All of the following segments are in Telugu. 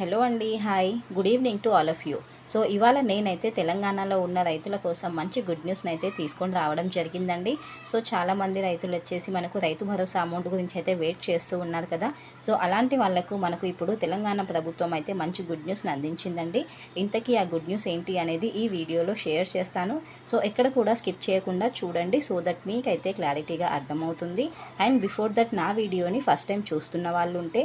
హలో అండి hi. Good evening to all of you so ఇవాళ నేనైతే తెలంగాణలో ఉన్న రైతుల కోసం మంచి గుడ్ న్యూస్ని అయితే తీసుకొని రావడం జరిగిందండి. సో చాలామంది రైతులు వచ్చేసి మనకు రైతు భరోసా అమౌంట్ గురించి అయితే వెయిట్ చేస్తూ ఉన్నారు కదా. సో అలాంటి వాళ్ళకు మనకు ఇప్పుడు తెలంగాణ ప్రభుత్వం అయితే మంచి గుడ్ న్యూస్ని అందించిందండి. ఇంతకీ ఆ గుడ్ న్యూస్ ఏంటి అనేది ఈ వీడియోలో షేర్ చేస్తాను. సో ఎక్కడ కూడా స్కిప్ చేయకుండా చూడండి సో దట్ మీకైతే క్లారిటీగా అర్థమవుతుంది. అండ్ బిఫోర్ దట్ నా వీడియోని ఫస్ట్ టైం చూస్తున్న వాళ్ళు ఉంటే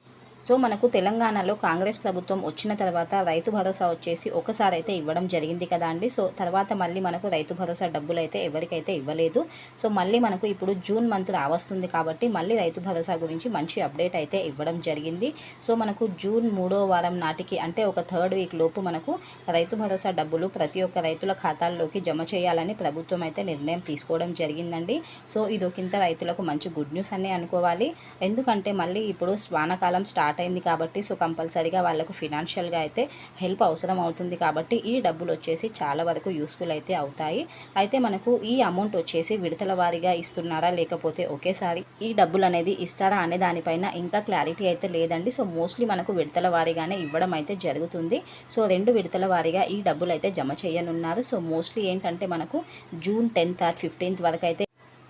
సో మనకు తెలంగాణలో కాంగ్రెస్ ప్రభుత్వం వచ్చిన తర్వాత రైతు భరోసా వచ్చేసి ఒకసారి అయితే ఇవ్వడం జరిగింది కదా అండి. సో తర్వాత మళ్ళీ మనకు రైతు భరోసా డబ్బులు అయితే ఎవరికైతే ఇవ్వలేదు. సో మళ్ళీ మనకు ఇప్పుడు జూన్ మంత్ రావస్తుంది కాబట్టి మళ్ళీ రైతు భరోసా గురించి మంచి అప్డేట్ అయితే ఇవ్వడం జరిగింది. సో మనకు జూన్ మూడో వారం నాటికి అంటే ఒక థర్డ్ వీక్ లోపు మనకు రైతు భరోసా డబ్బులు ప్రతి ఒక్క రైతుల ఖాతాల్లోకి జమ చేయాలని ప్రభుత్వం అయితే నిర్ణయం తీసుకోవడం జరిగిందండి. సో ఇది ఒకంత రైతులకు మంచి గుడ్ న్యూస్ అని అనుకోవాలి. ఎందుకంటే మళ్ళీ ఇప్పుడు స్వానకాలం స్టార్ట్ స్టార్ట్ అయింది కాబట్టి సో కంపల్సరీగా వాళ్ళకు ఫినాన్షియల్గా అయితే హెల్ప్ అవసరం అవుతుంది కాబట్టి ఈ డబ్బులు వచ్చేసి చాలా వరకు యూస్ఫుల్ అయితే అవుతాయి. అయితే మనకు ఈ అమౌంట్ వచ్చేసి విడతల వారీగా ఇస్తున్నారా లేకపోతే ఒకేసారి ఈ డబ్బులు అనేది ఇస్తారా అనే దానిపైన ఇంకా క్లారిటీ అయితే లేదండి. సో మోస్ట్లీ మనకు విడతల వారీగానే ఇవ్వడం అయితే జరుగుతుంది. సో రెండు విడతల వారీగా ఈ డబ్బులు అయితే జమ చేయనున్నారు. సో మోస్ట్లీ ఏంటంటే మనకు జూన్ టెన్త్ ఆర్ ఫిఫ్టీన్త్ వరకు అయితే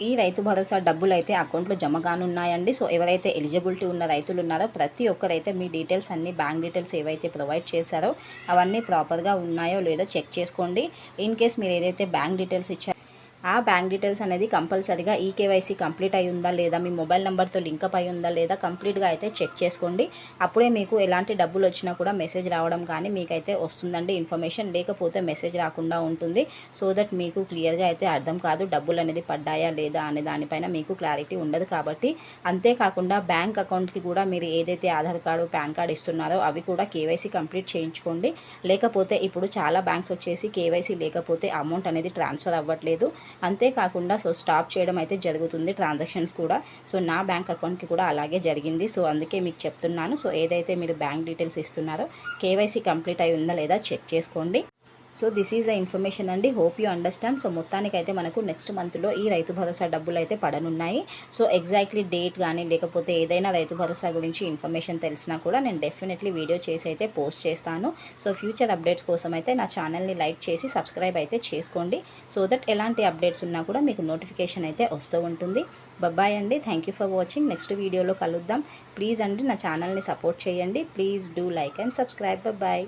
ఈ రైతు భరోసా డబ్బులు అయితే అకౌంట్లో జమ కానున్నాయండి. సో ఎవరైతే ఎలిజిబిలిటీ ఉన్న రైతులు ఉన్నారో ప్రతి ఒక్కరైతే మీ డీటెయిల్స్ అన్ని బ్యాంక్ డీటెయిల్స్ ఏవైతే ప్రొవైడ్ చేశారో అవన్నీ ప్రాపర్గా ఉన్నాయో లేదో చెక్ చేసుకోండి. ఇన్ కేస్ మీరు ఏదైతే బ్యాంక్ డీటెయిల్స్ ఇచ్చారో ఆ బ్యాంక్ డీటెయిల్స్ అనేది కంపల్సరీగా ఈ కేవైసీ కంప్లీట్ అయి ఉందా లేదా మీ మొబైల్ నెంబర్తో లింకప్ అయి ఉందా లేదా కంప్లీట్గా అయితే చెక్ చేసుకోండి. అప్పుడే మీకు ఎలాంటి డబ్బులు వచ్చినా కూడా మెసేజ్ రావడం కానీ మీకైతే వస్తుందండి. ఇన్ఫర్మేషన్ లేకపోతే మెసేజ్ రాకుండా ఉంటుంది. సో దట్ మీకు క్లియర్గా అయితే అర్థం కాదు డబ్బులు అనేది పడ్డాయా లేదా అనే దానిపైన మీకు క్లారిటీ ఉండదు కాబట్టి అంతేకాకుండా బ్యాంక్ అకౌంట్కి కూడా మీరు ఏదైతే ఆధార్ కార్డు పాన్ కార్డు ఇస్తున్నారో అవి కూడా కేవైసీ కంప్లీట్ చేయించుకోండి. లేకపోతే ఇప్పుడు చాలా బ్యాంక్స్ వచ్చేసి కేవైసీ లేకపోతే అమౌంట్ అనేది ట్రాన్స్ఫర్ అవ్వట్లేదు. అంతేకాకుండా సో స్టాప్ చేయడం అయితే జరుగుతుంది ట్రాన్సాక్షన్స్ కూడా. సో నా బ్యాంక్ అకౌంట్కి కూడా అలాగే జరిగింది. సో అందుకే మీకు చెప్తున్నాను. సో ఏదైతే మీరు బ్యాంక్ డీటెయిల్స్ ఇస్తున్నారో కేవైసీ కంప్లీట్ అయి ఉందా లేదా చెక్ చేసుకోండి. So this is a information అండి. Hope you understand. సో మొత్తానికైతే మనకు నెక్స్ట్ మంత్లో ఈ రైతు భరోసా డబ్బులు అయితే పడనున్నాయి. సో ఎగ్జాక్ట్లీ డేట్ కానీ లేకపోతే ఏదైనా రైతు భరోసా గురించి ఇన్ఫర్మేషన్ తెలిసినా కూడా నేను డెఫినెట్లీ వీడియో చేసి అయితే పోస్ట్ చేస్తాను. సో ఫ్యూచర్ అప్డేట్స్ కోసం అయితే నా ఛానల్ని లైక్ చేసి సబ్స్క్రైబ్ అయితే చేసుకోండి. సో దట్ ఎలాంటి అప్డేట్స్ ఉన్నా కూడా మీకు నోటిఫికేషన్ అయితే వస్తూ ఉంటుంది. బాయ్ అండి. Thank you for watching. Next వీడియోలో కలుద్దాం. ప్లీజ్ అండి నా ఛానల్ని సపోర్ట్ చేయండి. Please do like and subscribe. Bye.